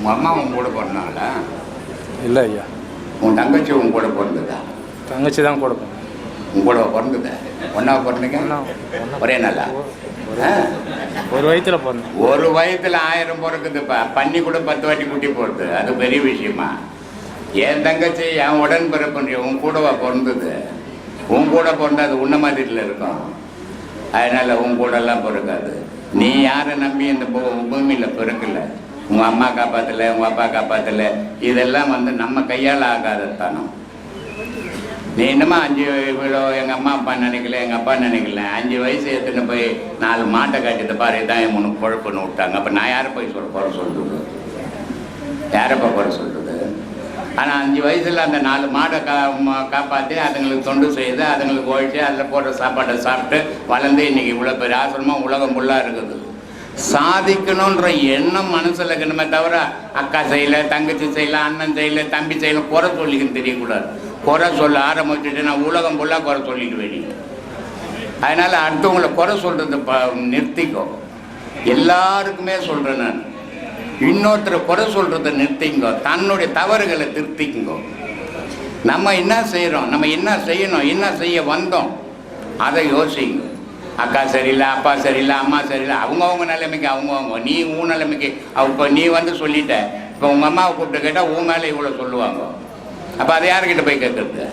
உங்கள் அம்மா உன் கூட பிறந்தாங்களா இல்லை ஐயா. உன் தங்கச்சி உன் கூட பிறந்ததா? தங்கச்சி தான் கூட உன் கூட பிறந்ததா? ஒன்றா பிறந்தீங்க? ஒரே நாளா? ஒரு வயிற்றுல பிறந்தேன். ஒரு வயசுல ஆயிரம் பிறக்குதுப்பா பண்ணி கூட பத்து வாட்டி குட்டி போடுது. அது பெரிய விஷயமா? என் தங்கச்சி என் உடன் பிறப்புன்ற உன் கூடவா பிறந்தது? உன் கூட பிறந்தா அது உன்ன மாதிரில இருக்கும். அதனால உன் கூடலாம் பிறக்காது. நீ யாரை நம்பி இந்த பூமியில பிறக்கல? உங்கள் அம்மா காப்பாற்றலை உங்கள் அப்பா காப்பாற்றலை இதெல்லாம் வந்து நம்ம கையால் ஆகாத தனம் நீ என்னமா அஞ்சு இவ்வளோ எங்கள் அம்மா அப்பா நினைக்கல எங்கள் அப்பா நினைக்கல? அஞ்சு வயசு எடுத்துன்னு போய் நாலு மாட்டை காட்டிட்டு பாரு இதான் என் உனக்கு குழப்புன்னு விட்டாங்க. அப்போ நான் யாரை போய் சொல்ல குறை சொல்கிறது யாரைப்பா குறை சொல்கிறது ஆனால் அஞ்சு வயசில் அந்த நாலு மாடை கா காப்பாற்றி அதுங்களுக்கு தொண்டு செய்து அதுங்களுக்கு ஒழிச்சு அதில் போடுற சாப்பாட்டை சாப்பிட்டு வளர்ந்து இன்னைக்கு இவ்வளோ பெரிய ஆசிரமம் உலகம் ஃபுல்லாக இருக்குது. சாதிக்கணுன்ற எண்ணம் மனசில் இருக்கணுமே தவிர அக்கா செய்யல தங்கச்சி செய்யல அண்ணன் செய்யல தம்பி செய்யல குறை சொல்லிக்கன்னு தெரியக்கூடாது. குறை சொல்ல ஆரம்பிச்சுட்டு நான் உலகம் ஃபுல்லாக குறை சொல்லிடுவேன் நீ. அதனால் அடுத்தவங்களை குறை சொல்கிறது ப நிறுத்திக்கோ. எல்லாருக்குமே சொல்கிறேன் நான். இன்னொருத்தரை குறை சொல்கிறத நிறுத்திங்கோ தன்னுடைய தவறுகளை திருத்திக்குங்கோ நம்ம என்ன செய்கிறோம் நம்ம என்ன செய்யணும்? என்ன செய்ய வந்தோம்? அதை யோசிங்க. அக்கா சரியில்லை அப்பா சரியில்லை அம்மா சரியில்லை அவங்கவுங்க நிலைமைக்கு அவங்கவுங்க. நீ உன் நிலைமைக்கு அவங்க நீ வந்து சொல்லிட்ட. இப்போ உங்கள் அம்மாவை கூப்பிட்டு கேட்டால் உன் மேலே இவ்வளோ சொல்லுவாங்க. அப்போ அதை யார்கிட்ட போய் கேட்குறது?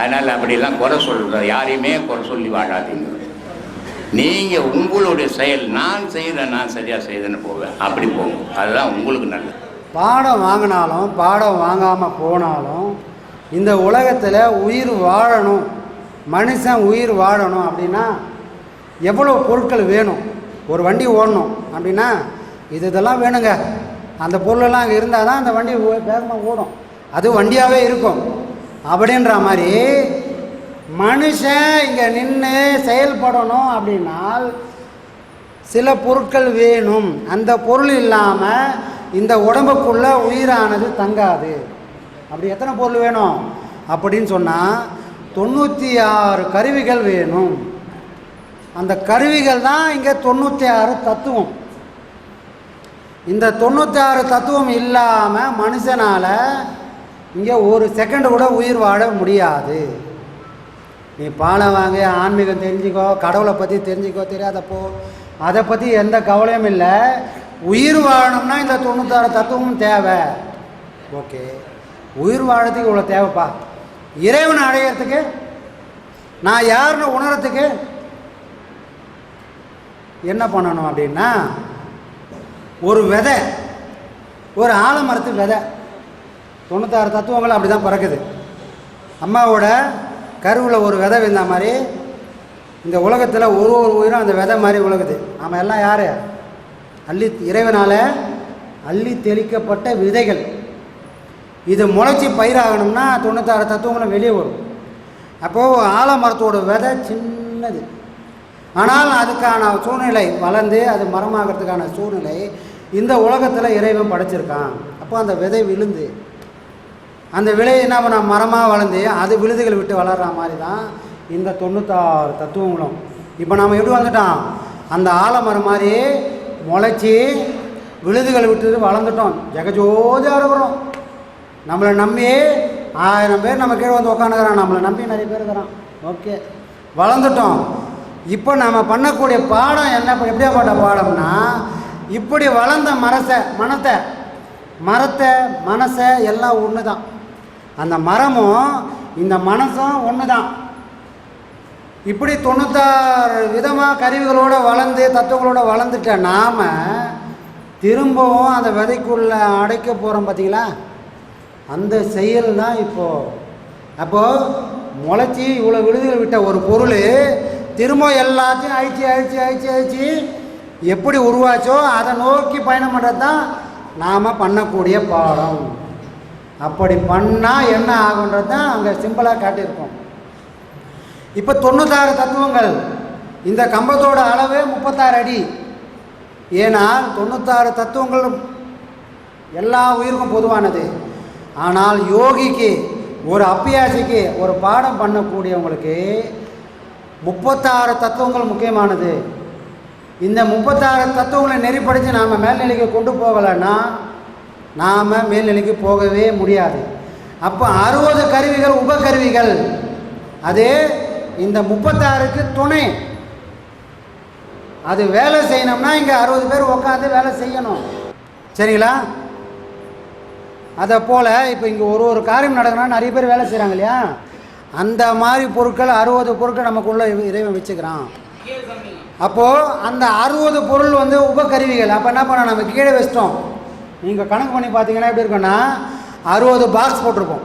அதனால் அப்படிலாம் குறை சொல்கிற யாரையுமே குறை சொல்லி வாழாதீங்க. நீங்கள் உங்களுடைய செயல் நான் செய்கிறேன் நான் சரியாக செய்தேன்னு போவேன் அப்படி போங்க. அதுதான் உங்களுக்கு நல்லது. பாடம் வாங்கினாலும் பாடம் வாங்காமல் போனாலும் இந்த உலகத்தில் உயிர் வாழணும். மனுஷன் உயிர் வாழணும் அப்படின்னா எவ்வளோ பொருட்கள் வேணும்? ஒரு வண்டி ஓடணும் அப்படின்னா இது இதெல்லாம் வேணுங்க. அந்த பொருளெல்லாம் அங்கே இருந்தால் தான் அந்த வண்டி வேகமாக ஓடும். அது வண்டியாகவே இருக்கும். அப்படின்ற மாதிரி மனுஷன் இங்கே நின்று செயல்படணும் அப்படின்னால் சில பொருட்கள் வேணும். அந்த பொருள் இல்லாமல் இந்த உடம்புக்குள்ள உயிரானது தங்காது. அப்படி எத்தனை பொருள் வேணும்? அப்படின்னு சொன்னால் தொண்ணூற்றி ஆறு கருவிகள் வேணும். அந்த கருவிகள் தான் இங்கே தொண்ணூற்றி ஆறு தத்துவம். இந்த தொண்ணூற்றி ஆறு தத்துவம் இல்லாமல் மனுஷனால் இங்கே ஒரு செகண்டு கூட உயிர் வாழ முடியாது. நீ பாலம் வாங்க ஆன்மீகம் தெரிஞ்சுக்கோ கடவுளை பற்றி தெரிஞ்சுக்கோ தெரியாதப்போ அதை பற்றி எந்த கவலையும் இல்லை. உயிர் வாழணும்னா இந்த தொண்ணூத்தாறு தத்துவமும் தேவை. ஓகே. உயிர் வாழறதுக்கு இவ்வளோ தேவைப்பா. இறைவனை அடையிறதுக்கு நான் யாருன்னு உணரத்துக்கு என்ன பண்ணணும் அப்படின்னா ஒரு விதை ஒரு ஆலமரத்து விதை. தொண்ணூத்தாறு தத்துவங்கள் அப்படி தான் பிறக்குது. அம்மாவோட கருவில் ஒரு விதை விழுந்த மாதிரி இந்த உலகத்தில் ஒரு ஒரு உயிரும் அந்த விதை மாதிரி உலகுது. நாம் எல்லாம் யார்? அள்ளி இறைவனால் அள்ளி தெளிக்கப்பட்ட விதைகள். இது முளைச்சி பயிராகணும்னா தொண்ணூத்தாறு தத்துவங்களும் வெளியே வரும். அப்போது ஆலமரத்தோட விதை சின்னது. ஆனால் அதுக்கான சூழ்நிலை வளர்ந்து அது மரமாகிறதுக்கான சூழ்நிலை இந்த உலகத்தில் இறைவன் படைச்சிருக்கான். அப்போ அந்த விதை விழுந்து அந்த விலை என்ன பண்ண மரமாக வளர்ந்து அது விழுதுகள் விட்டு வளர்ற மாதிரி தான் இந்த தொண்ணூத்தாறு தத்துவங்களும். இப்போ நாம் எப்படி வந்துட்டோம் அந்த ஆலமரம் மாதிரி முளைச்சி விழுதுகள் விட்டு வளர்ந்துட்டோம். ஜெகஜோதியாக இருக்கிறோம் நம்மளை நம்பி ஆயிரம் பேர் நம்ம கீழே வந்து உட்காந்துக்கிறான் நம்மளை நம்பி நிறைய பேர் இருக்கிறான். ஓகே. வளர்ந்துட்டோம். இப்போ நாம் பண்ணக்கூடிய பாடம் என்ன? எப்படியாப்பட்ட பாடம்னா இப்படி வளர்ந்த மரசை மனத்தை மரத்தை மனசை எல்லாம் ஒன்று தான் அந்த மரமும் இந்த மனசும் ஒன்று தான் இப்படி தொண்ணூத்தாறு விதமாக கருவிகளோடு வளர்ந்து தத்துவங்களோட வளர்ந்துட்ட நாம் திரும்பவும் அந்த விதைக்குள்ளே அடைக்க போகிறோம் பார்த்தீங்களா அந்த செயல் தான் இப்போது அப்போது முளைச்சி இவ்வளோ விழுதுகள் விட்ட ஒரு பொருள் திரும்ப எல்லாத்தையும் அழிச்சு அழிச்சு அழிச்சு அழிச்சு எப்படி உருவாச்சோ அதை நோக்கி பயணம் பண்ணுறது தான் நாம் பண்ணக்கூடிய பாடம். அப்படி பண்ணால் என்ன ஆகுன்றது தான் அங்கே சிம்பிளாக காட்டியிருக்கோம். இப்போ தொண்ணூத்தாறு தத்துவங்கள். இந்த கம்பத்தோட அளவு முப்பத்தாறு அடி. ஏனால் தொண்ணூத்தாறு தத்துவங்களும் எல்லா உயிருக்கும் பொதுவானது. ஆனால் யோகிக்கு ஒரு அப்பியாசிக்கு ஒரு பாடம் பண்ணக்கூடியவங்களுக்கு முப்பத்தாறு தத்துவங்கள் முக்கியமானது. இந்த முப்பத்தாறு தத்துவங்களை நெறிப்படுத்தி நாம் மேல்நிலைக்கு கொண்டு போகலைன்னா நாம் மேல்நிலைக்கு போகவே முடியாது. அப்போ அறுபது கருவிகள் உபகருவிகள் அது இந்த முப்பத்தாறுக்கு துணை. அது வேலை செய்யணும்னா இங்கே அறுபது பேர் உட்காந்து வேலை செய்யணும். சரிங்களா? அதை போல் இப்போ இங்கே ஒரு ஒரு காரியம் நடக்கணும்னா நிறைய பேர் வேலை செய்கிறாங்க இல்லையா? அந்த மாதிரி பொருட்கள் அறுபது பொருட்கள் நமக்குள்ள இறைவன் வச்சுக்கிறான். அப்போது அந்த அறுபது பொருள் வந்து உபகருவிகள். அப்போ என்ன பண்ணோம் நம்ம கீழே வச்சிட்டோம். நீங்கள் கணக்கு பண்ணி பார்த்தீங்கன்னா எப்படி இருக்குன்னா அறுபது பாக்ஸ் போட்டிருப்போம்.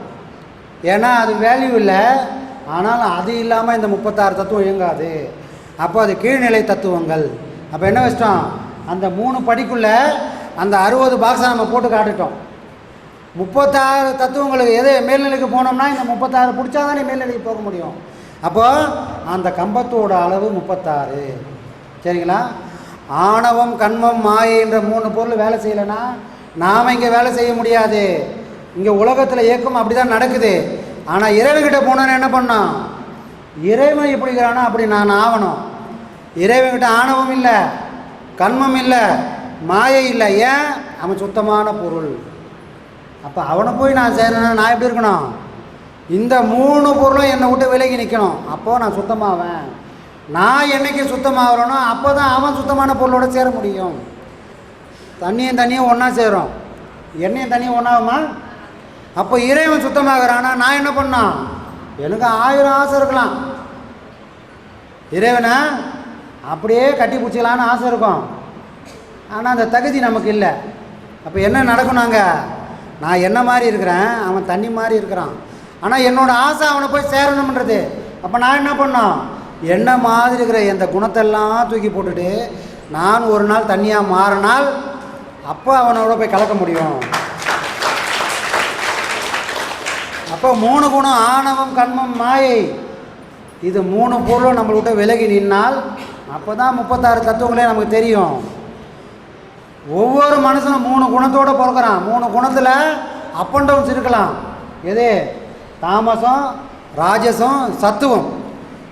ஏன்னா அது வேல்யூ இல்லை. ஆனால் அது இல்லாமல் இந்த முப்பத்தாறு தத்துவம் இயங்காது. அப்போ அது கீழ்நிலை தத்துவங்கள். அப்போ என்ன வச்சிட்டோம்? அந்த மூணு படிக்குள்ளே அந்த அறுபது பாக்ஸை நம்ம போட்டு காட்டுட்டோம். முப்பத்தாறு தத்துவங்களுக்கு எது மேல்நிலைக்கு போனோம்னா இந்த முப்பத்தாறு பிடிச்சா தானே மேல்நிலைக்கு போக முடியும். அப்போது அந்த கம்பத்தோட அளவு முப்பத்தாறு. சரிங்களா? ஆணவம் கண்மம் மாயை என்ற மூணு பொருள் வேலை செய்யலைன்னா நாம் இங்கே வேலை செய்ய முடியாது. இங்கே உலகத்தில் இயக்கம் அப்படி தான் நடக்குது. ஆனால் இறைவன்கிட்ட போனோன்னு என்ன பண்ணோம் இறைவன் எப்படிங்கிறானோ அப்படி நான் ஆகணும் இறைவன்கிட்ட ஆணவம் இல்லை கண்மம் இல்லை மாயை இல்லை. ஏன்? அவன் சுத்தமான பொருள். அப்போ அவனை போய் நான் சேரணும் நான் எப்படி இருக்கணும்? இந்த மூணு பொருளும் என்னை விட்டு விலகி நிற்கணும் அப்போது நான் சுத்தமாவேன். நான் என்னைக்கு சுத்தமாகறனோ அப்போ தான் அவன் சுத்தமான பொருளோட சேர முடியும். தண்ணியும் தண்ணியும் ஒன்றா சேரும். எண்ணெயும் தண்ணியும் ஒன்றாகுமா அப்போ இறைவன் சுத்தமாகறானா? நான் என்ன பண்ணான் எனக்கு ஆயிரம் ஆசை இருக்கலாம். இறைவனை அப்படியே கட்டி பிடிச்சிக்கலான்னு ஆசை இருக்கும். ஆனால் அந்த தகுதி நமக்கு இல்லை. அப்போ என்ன நடக்கும் நாங்கள் நான் என்ன மாதிரி இருக்கிறேன்? அவன் தண்ணி மாதிரி இருக்கிறான். ஆனால் என்னோட ஆசை அவனை போய் சேரணும்ன்றது. அப்போ நான் என்ன பண்ணோம்? என்ன மாதிரி இருக்கிற இந்த குணத்தெல்லாம் தூக்கி போட்டுட்டு நான் ஒரு நாள் தண்ணியாக மாறினால் அப்போ அவனோட போய் கலக்க முடியும். அப்போ மூணு குணம் ஆணவம் கண்மம் மாயை. இது மூணு பொருளும் நம்மளை விட்டு விலகி நின்னால் அப்போ தான் முப்பத்தாறு தத்துவங்களே நமக்கு தெரியும். ஒவ்வொரு மனுஷனும் மூணு குணத்தோடு பிறக்கிறான். மூணு குணத்தில் அப் அண்ட் டவுன்ஸ் இருக்கலாம். எது? தாமசம் ராஜசம் சத்துவம்.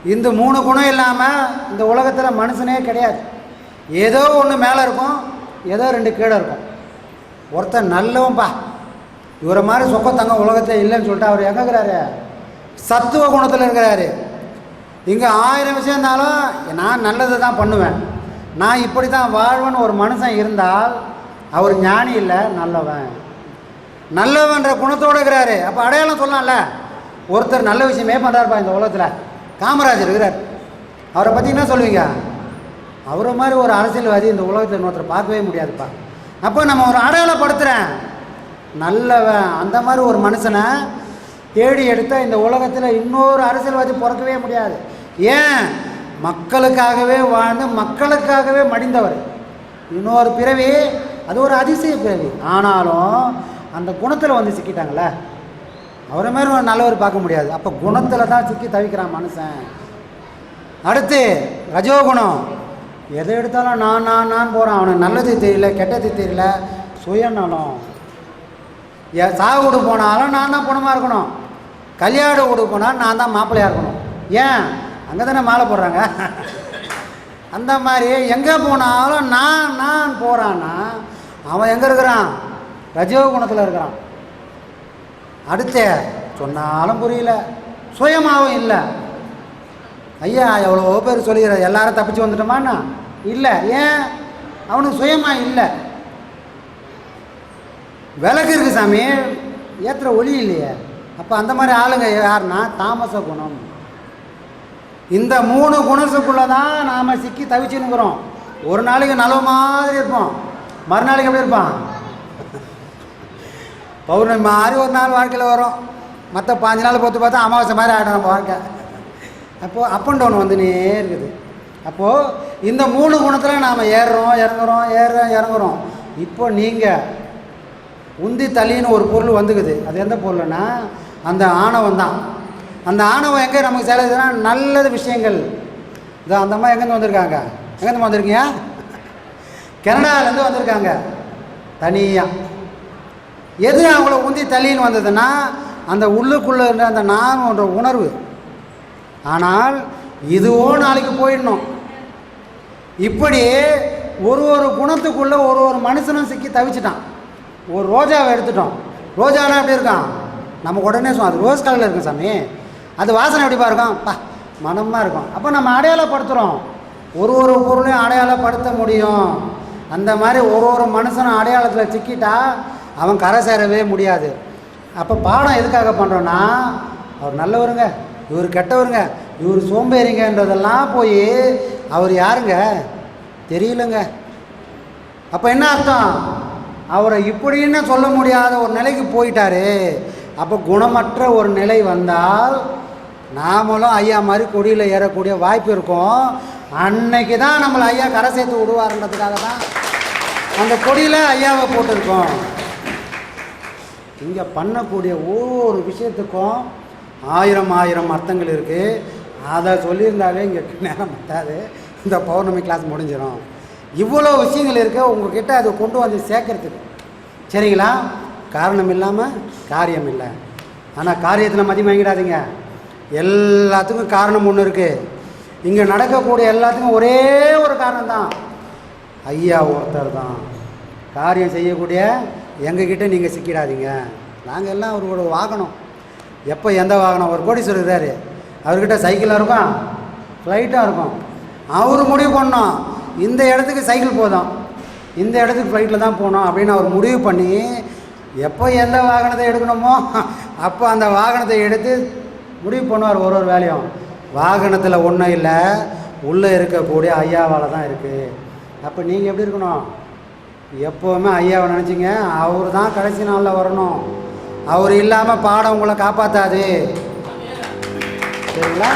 இந்த மூணு குணம் இல்லாமல் இந்த உலகத்தில் மனுஷனே கிடையாது. ஏதோ ஒன்று மேலே இருக்கும் ஏதோ ரெண்டு கீழே இருக்கும். ஒருத்தன் நல்லவன்பா இவரை மாதிரி சொக்கத்தங்க உலகத்தில் இல்லைன்னு சொல்லிட்டு அவர் எங்கே சத்துவ குணத்தில் இருக்கிறாரு. இங்கே ஆயிரம் விஷயம் இருந்தாலும் நான் நல்லது தான் பண்ணுவேன். நான் இப்படி தான் வாழ்வன் ஒரு மனுஷன் இருந்தால் அவர் ஞானி இல்லை நல்லவன். நல்லவன்ற குணத்தோடு இருக்கிறாரு. அப்போ அடையாளம் சொல்லலாம்ல. ஒருத்தர் நல்ல விஷயமே பண்ணுறாருப்பா இந்த உலகத்தில். காமராஜர் இருக்கிறார். அவரை பற்றி என்ன சொல்லுவீங்க? அவரை மாதிரி ஒரு அரசியல்வாதி இந்த உலகத்தில் இன்னொருத்தர் பார்க்கவே முடியாதுப்பா. அப்போ நம்ம ஒரு அடையாளப்படுத்துகிறேன் நல்லவன். அந்த மாதிரி ஒரு மனுஷனை தேடி எடுத்தால் இந்த உலகத்தில் இன்னொரு அரசியல்வாதி பிறக்கவே முடியாது. ஏன்? மக்களுக்காகவே வாழ்ந்து மக்களுக்காகவே மடிந்தவர். இன்னொரு பிறவி அது ஒரு அதிசய பிறவி. ஆனாலும் அந்த குணத்தில் வந்து சிக்கிட்டாங்களே அவரை மாதிரி ஒரு நல்லவர் பார்க்க முடியாது. அப்போ குணத்தில் தான் சிக்கி தவிக்கிறான் மனுஷன். அடுத்து ரஜோகுணம். எதை எடுத்தாலும் நான் நான் நான் போகிறான் அவனுக்கு நல்லது தெரியல கெட்டது தெரியல சுயநலம். ஏ சாவு வீடு போனாலும் நான் தான் பணமாக இருக்கணும். கல்யாண வீடு போனால் நான் தான் மாப்பிள்ளையாக இருக்கணும். ஏன்? அங்கே தானே மாலை போடுறாங்க? அந்த மாதிரி எங்கே போனாலும் நான் நான் போகிறான்னா அவன் எங்கே இருக்கிறான்? ரஜோ குணத்தில் இருக்கிறான். அடுத்தே சொன்னாலும் புரியல. சுயமாகவும் இல்லை. ஐயா எவ்வளோ பேர் சொல்லிடுற எல்லாரும் தப்பிச்சு வந்துட்டோமாண்ணா இல்லை. ஏன்? அவனுக்கு சுயமாக இல்லை. விளக்கு இருக்கு சாமி. ஏற்றுற ஒளி இல்லையே. அப்போ அந்த மாதிரி ஆளுங்க யாருன்னா? தாமச குணம் இந்த மூணு குணத்துக்குள்ளே தான் நாம் சிக்கி தவிச்சுன்னுக்குறோம். ஒரு நாளைக்கு நல்ல மாதிரி இருப்போம். மறுநாளைக்கு எப்படி இருப்பான்? பௌர்ணமி மாதிரி ஒரு நாள் வாழ்க்கையில் வரும். மற்ற பாஞ்சு நாள் பொறுத்து பார்த்தா அமாவாசை மாதிரி ஆகிடும் நம்ம வாழ்க்கை. அப்போது அப் அண்ட் டவுன் வந்துனே இருக்குது. அப்போது இந்த மூணு குணத்தில் நாம் ஏறுறோம் இறங்குறோம் ஏறுறோம் இறங்குறோம். இப்போ நீங்கள் உந்தி தள்ளின்னு ஒரு பொருள் வந்துக்குது. அது எந்த பொருள்னா அந்த ஆணவம் தான் அந்த ஆணவம் எங்கே நமக்கு செலவுதுன்னா நல்லது விஷயங்கள். இதோ அந்த அம்மா எங்கேருந்து வந்திருக்காங்க? எங்கேருந்து வந்திருக்கீங்க? கனடாவிலேருந்து வந்திருக்காங்க. தனியாக எது அவங்கள உந்தி தள்ளின்னு வந்ததுன்னா அந்த உள்ளுக்குள்ளே இருந்த அந்த நான்ன்ற உணர்வு. ஆனால் இதுவோ நாளைக்கு போயிடணும். இப்படி ஒரு ஒரு குணத்துக்குள்ளே ஒரு ஒரு மனுஷனும் சிக்கி தவிச்சிட்டான். ஒரு ரோஜாவை எடுத்துட்டோம். ரோஜானா எப்படி இருக்கான்? நம்ம உடனே சொன்னோம் அது ரோஸ் கலரில் இருக்கும் சாமி. அது வாசனை எப்படிப்பா இருக்கும்? பா மனமாக இருக்கும். அப்போ நம்ம அடையாளப்படுத்துகிறோம் ஒரு ஒரு பொருளையும் அடையாளப்படுத்த முடியும். அந்த மாதிரி ஒரு ஒரு மனுஷனும் அடையாளத்தில் சிக்கிட்டா அவன் கரை சேரவே முடியாது. அப்போ பாடம் எதுக்காக பண்ணுறோன்னா அவர் நல்லவருங்க இவர் கெட்டவருங்க இவர் சோம்பேறிங்கன்றதெல்லாம் போய் அவர் யாருங்க? தெரியலங்க. அப்போ என்ன அர்த்தம்? அவரை இப்படின்னு சொல்ல முடியாத ஒரு நிலைக்கு போயிட்டாரு. அப்போ குணமற்ற ஒரு நிலை வந்தால் நாமளும் ஐயா மாதிரி கொடியில் ஏறக்கூடிய வாய்ப்பு இருக்கும். அன்னைக்கு தான் நம்மளை ஐயா கரை சேர்த்து விடுவாருன்றதுக்காக தான் அந்த கொடியில் ஐயாவை போட்டிருக்கோம். இங்கே பண்ணக்கூடிய ஒவ்வொரு விஷயத்துக்கும் ஆயிரம் ஆயிரம் அர்த்தங்கள் இருக்குது அதை சொல்லியிருந்தாலே இங்கே நேரம் பத்தாது. இந்த பௌர்ணமி கிளாஸ் முடிஞ்சிடும் இவ்வளோ விஷயங்கள் இருக்குது உங்ககிட்ட அதை கொண்டு வந்து சேர்க்கறதுக்கு. சரிங்களா? காரணம் இல்லாமல் காரியம் இல்லை. ஆனால் காரியத்தில் மதி வாங்கிடாதீங்க. எல்லாத்துக்கும் காரணம் ஒன்று இருக்குது இங்கே நடக்கக்கூடிய எல்லாத்துக்கும் ஒரே ஒரு காரணம் தான். ஐயா ஒருத்தர் தான். காரியம் செய்யக்கூடிய எங்ககிட்ட நீங்கள் சிக்கிடாதீங்க. நாங்கள் எல்லாம் அவரோட வாகனம். எப்போ எந்த வாகனம்? ஒரு கோடீஸ்வரர் இருக்காரு அவர்கிட்ட சைக்கிளாக இருக்கும்? ஃப்ளைட்டாக இருக்கும். அவர் முடிவு பண்ணோம். இந்த இடத்துக்கு சைக்கிள் போதும். இந்த இடத்துக்கு ஃப்ளைட்டில் தான் போகணும் அப்படின்னு அவர் முடிவு பண்ணி எப்போ எந்த வாகனத்தை எடுக்கணுமோ அப்போ அந்த வாகனத்தை எடுத்து முடிவு பண்ணுவார் ஒரு ஒரு வேலையும். வாகனத்தில் ஒன்றும் இல்லை உள்ளே இருக்கக்கூடிய ஐயாவால் தான் இருக்குது அப்போ நீங்கள் எப்படி இருக்கணும்? எப்போவுமே ஐயாவை நினச்சிங்க அவர் தான் கடைசி நாளில் வரணும். அவர் இல்லாமல் பாடம் உங்களை காப்பாற்றாது சரிங்களா?